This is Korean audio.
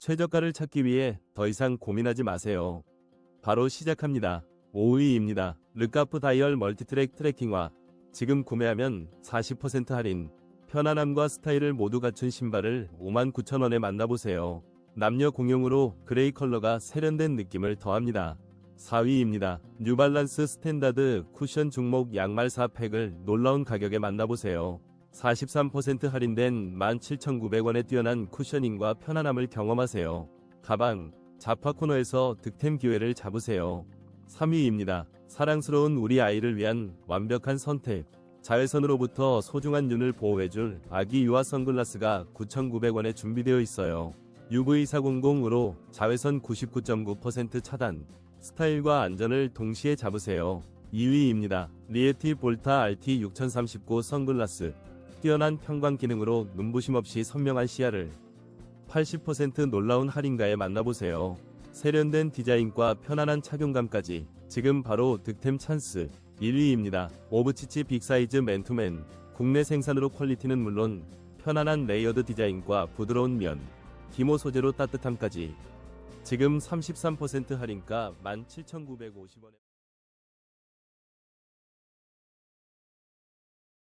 최저가를 찾기 위해 더 이상 고민하지 마세요. 바로 시작합니다. 5위입니다. 르카프 다이얼 멀티트랙 트래킹화. 지금 구매하면 40% 할인. 편안함과 스타일을 모두 갖춘 신발을 59,000원에 만나보세요. 남녀 공용으로 그레이 컬러가 세련된 느낌을 더합니다. 4위입니다. 뉴발란스 스탠다드 쿠션 중목 양말 4팩을 놀라운 가격에 만나보세요. 43% 할인된 17,900원에 뛰어난 쿠셔닝과 편안함을 경험하세요. 가방, 자파 코너에서 득템 기회를 잡으세요. 3위입니다. 사랑스러운 우리 아이를 위한 완벽한 선택. 자외선으로부터 소중한 눈을 보호해줄 아기 유화 선글라스가 9,900원에 준비되어 있어요. UV400으로 자외선 99.9% 차단, 스타일과 안전을 동시에 잡으세요. 2위입니다. 리에티 볼타 RT 6039 선글라스. 뛰어난 평광 기능으로 눈부심 없이 선명한 시야를 80% 놀라운 할인가에 만나보세요. 세련된 디자인과 편안한 착용감까지 지금 바로 득템 찬스 1위입니다. 오브치치 빅사이즈 맨투맨 국내 생산으로 퀄리티는 물론 편안한 레이어드 디자인과 부드러운 면, 기모 소재로 따뜻함까지 지금 33% 할인가 17,950원에